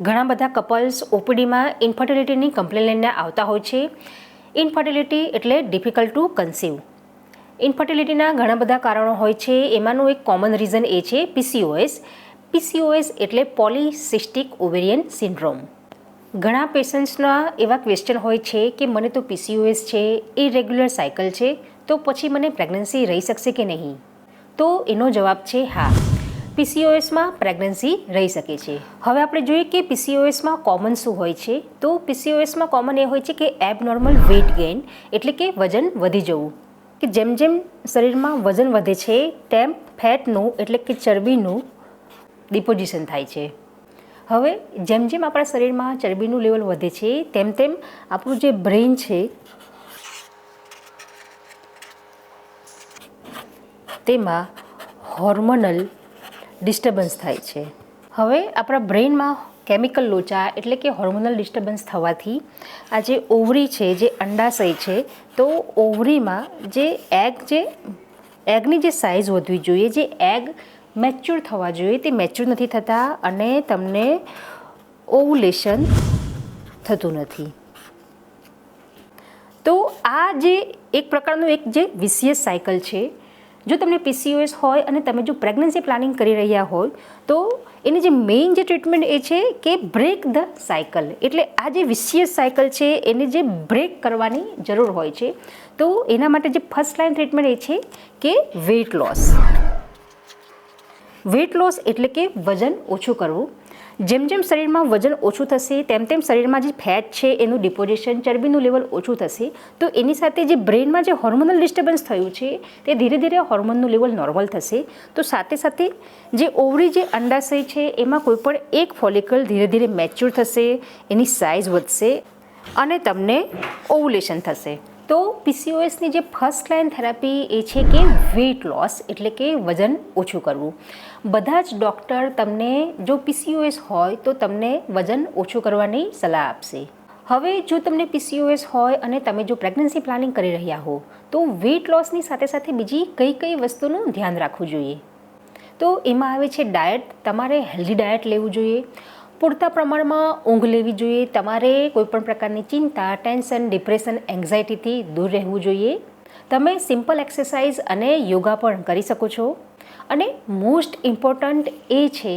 ઘણા બધા couples ઓપીડીમાં ઇન્ફર્ટિલિટીની complain લઈને આવતા હોય છે. ઇન્ફર્ટિલિટી એટલે ડિફિકલ્ટ ટુ કન્સીવ ઇન્ફર્ટિલિટીના ઘણા બધા કારણો હોય છે. એમાંનું એક કોમન રીઝન એ છે પીસીઓએસ પીસીઓએસ એટલે પોલિસિસ્ટિક ઓવેરિયન સિન્ડ્રોમ ઘણા પેશન્ટ્સના એવા ક્વેશ્ચન હોય છે કે મને તો પીસીઓએસ છે ઇરેગ્યુલર સાયકલ છે, તો પછી મને પ્રેગ્નન્સી રહી શકશે કે નહીં? તો એનો જવાબ છે હા. પીસીઓએસમાં પ્રેગ્નન્સી રહી શકે છે. હવે આપણે જોઈએ કે પીસીઓએસમાં કોમન શું હોય છે? તો પીસીઓએસમાં કોમન એ હોય છે કે એબનોર્મલ વેટ ગેઇન એટલે કે વજન વધી જવું. કે જેમ જેમ શરીરમાં વજન વધે છે, તેમ ફેટનું એટલે કે ચરબીનું ડિપોઝિશન થાય છે. હવે જેમ જેમ આપણા શરીરમાં ચરબીનું લેવલ વધે છે, તેમ તેમ આપણું જે બ્રેઇન છે, તેમાં હોર્મોનલ ડિસ્ટર્બન્સ થાય છે. હવે આપણા બ્રેઇનમાં કેમિકલ લોચા એટલે કે હોર્મોનલ ડિસ્ટર્બન્સ થવાથી આ જે ઓવરી છે, જે અંડાશય છે, તો ઓવરીમાં જે એગ જે, એગની જે સાઇઝ વધવી જોઈએ, જે એગ મેચ્યોર થવા જોઈએ, તે મેચ્યોર નથી થતા અને તમને ઓવુલેશન થતું નથી. તો આ જે એક પ્રકારનું એક જે વિશેષ સાયકલ છે જો તમને પીસીઓએસ હોય અને તમે જો પ્રેગ્નન્સી પ્લાનિંગ કરી રહ્યા હોય, તો એની જે મેઇન જે ટ્રીટમેન્ટ એ છે કે બ્રેક ધ સાયકલ એટલે આ જે વિશિયસ સાયકલ છે, એને જે બ્રેક કરવાની જરૂર હોય છે. તો એના માટે જે ફર્સ્ટ લાઇન ટ્રીટમેન્ટ એ છે કે વેઇટ લોસ વેઇટ લોસ એટલે કે વજન ઓછું કરવું. જેમ જેમ શરીરમાં વજન ઓછું થશે, તેમ તેમ શરીરમાં જે ફેટ છે, એનું ડિપોઝિશન ચરબીનું લેવલ ઓછું થશે, તો એની સાથે જે બ્રેનમાં જે હોર્મોનલ ડિસ્ટર્બન્સ થયું છે, તે ધીરે ધીરે હોર્મોનનું લેવલ નોર્મલ થશે. તો સાથે સાથે જે ઓવરી જે અંડાશય છે, એમાં કોઈપણ એક ફોલિકલ ધીરે ધીરે મેચ્યોર થશે, એની સાઇઝ વધશે અને તમને ઓવ્યુલેશન થશે. તો પીસીઓએસની જે ફર્સ્ટ લાઇન થેરાપી એ છે કે વેઇટ લોસ એટલે કે વજન ઓછું કરવું. બધા જ ડૉક્ટર તમને જો પીસીઓએસ હોય તો તમને વજન ઓછું કરવાની સલાહ આપશે. હવે જો તમને પીસીઓએસ હોય અને તમે જો પ્રેગ્નન્સી પ્લાનિંગ કરી રહ્યા હો, તો વેઇટ લોસની સાથે સાથે બીજી કઈ કઈ વસ્તુનું ધ્યાન રાખવું જોઈએ? તો એમાં આવે છે ડાયટ તમારે હેલ્ધી ડાયટ લેવું જોઈએ. પૂરતા પ્રમાણમાં ઊંઘ લેવી જોઈએ. તમારે કોઈપણ પ્રકારની ચિંતા, ટેન્શન, ડિપ્રેશન, એન્ઝાયટીથી દૂર રહેવું જોઈએ. તમે સિમ્પલ એક્સરસાઇઝ અને યોગા પણ કરી શકો છો. અને મોસ્ટ ઇમ્પોર્ટન્ટ એ છે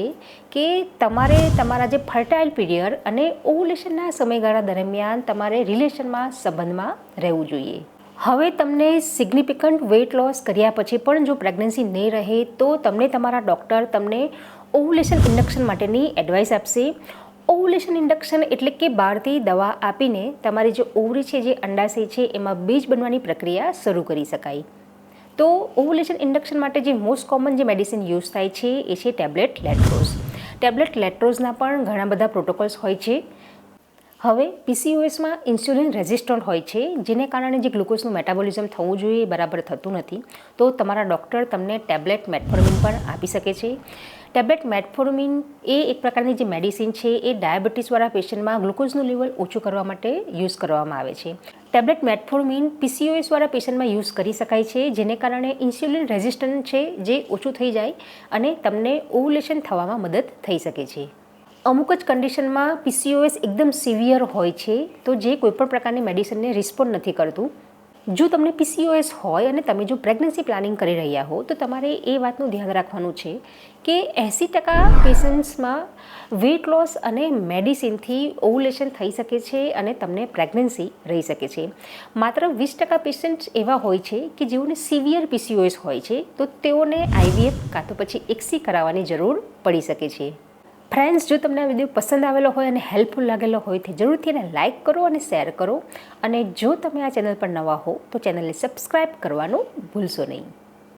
કે તમારે તમારા જે ફર્ટાઇલ પીરિયડ અને ઓવ્યુલેશનના સમયગાળા દરમિયાન તમારે રિલેશનમાં, સંબંધમાં રહેવું જોઈએ. હવે તમને સિગ્નિફિકન્ટ વેટ લોસ કર્યા પછી પણ જો પ્રેગ્નન્સી નહીં રહે તો તમને તમારા ડૉક્ટર તમને ઓવ્યુલેશન ઇન્ડક્શન માટેની એડવાઇસ આપશે. ઓવ્યુલેશન ઇન્ડક્શન એટલે કે બહારથી દવા આપીને તમારી જે ઓવરી છે, જે અંડાશય છે એમાં બીજ બનવાની પ્રક્રિયા શરૂ કરી શકાય. તો ઓવ્યુલેશન ઇન્ડક્શન માટે જે મોસ્ટ કોમન જે મેડિસિન યુઝ થાય છે, એ છે ટેબ્લેટ લેટ્રોઝ ટેબ્લેટ લેટ્રોઝના પણ ઘણા બધા પ્રોટોકોલ્સ હોય છે. હવે પીસીઓએસમાં ઇન્સ્યુલિન રેઝિસ્ટન્ટ હોય છે, જેને કારણે જે ગ્લુકોઝનું મેટાબોલિઝમ થવું જોઈએ બરાબર થતું નથી, તો તમારા ડૉક્ટર તમને ટેબ્લેટ મેટફોર્મિન પણ આપી શકે છે. ટેબ્લેટ મેટફોર્મિન એ એક પ્રકારની જે મેડિસિન છે, એ ડાયાબિટીસવાળા પેશન્ટમાં ગ્લુકોઝનું લેવલ ઓછું કરવા માટે યુઝ કરવામાં આવે છે. ટેબ્લેટ મેટફોર્મિન પીસીઓએસવાળા પેશન્ટમાં યુઝ કરી શકાય છે, જેને કારણે ઇન્સ્યુલિન રેઝિસ્ટન્ટ છે, જે ઓછું થઈ જાય અને તમને ઓવ્યુલેશન થવામાં મદદ થઈ શકે છે. અમુક જ કન્ડિશનમાં પીસીઓએસ એકદમ સિવિયર હોય છે, તો જે કોઈપણ પ્રકારની મેડિસિનને રિસ્પોન્ડ નથી કરતું. જો તમને પીસીઓએસ હોય અને તમે જો પ્રેગ્નન્સી પ્લાનિંગ કરી રહ્યા હો, તો તમારે એ વાતનું ધ્યાન રાખવાનું છે કે એંસી ટકા પેશન્ટ્સમાં વેટ લોસ અને મેડિસિનથી ઓવ્યુલેશન થઈ શકે છે અને તમને પ્રેગ્નન્સી રહી શકે છે. માત્ર વીસ ટકા પેશન્ટ્સ એવા હોય છે કે જેઓને સિવિયર પીસીઓએસ હોય છે, તો તેઓને આઈવીએફ કાં તો પછી એક્સી કરાવવાની જરૂર પડી શકે છે. ફ્રેન્ડ્સ જો તમને આ વીડિયો પસંદ આવેલો હોય અને હેલ્પફુલ લાગેલો હોય તો જરૂરથી એને લાઇક કરો અને શેર કરો. અને જો તમે આ ચેનલ પર નવા હો તો ચેનલને સબસ્ક્રાઈબ કરવાનું ભૂલશો નહીં.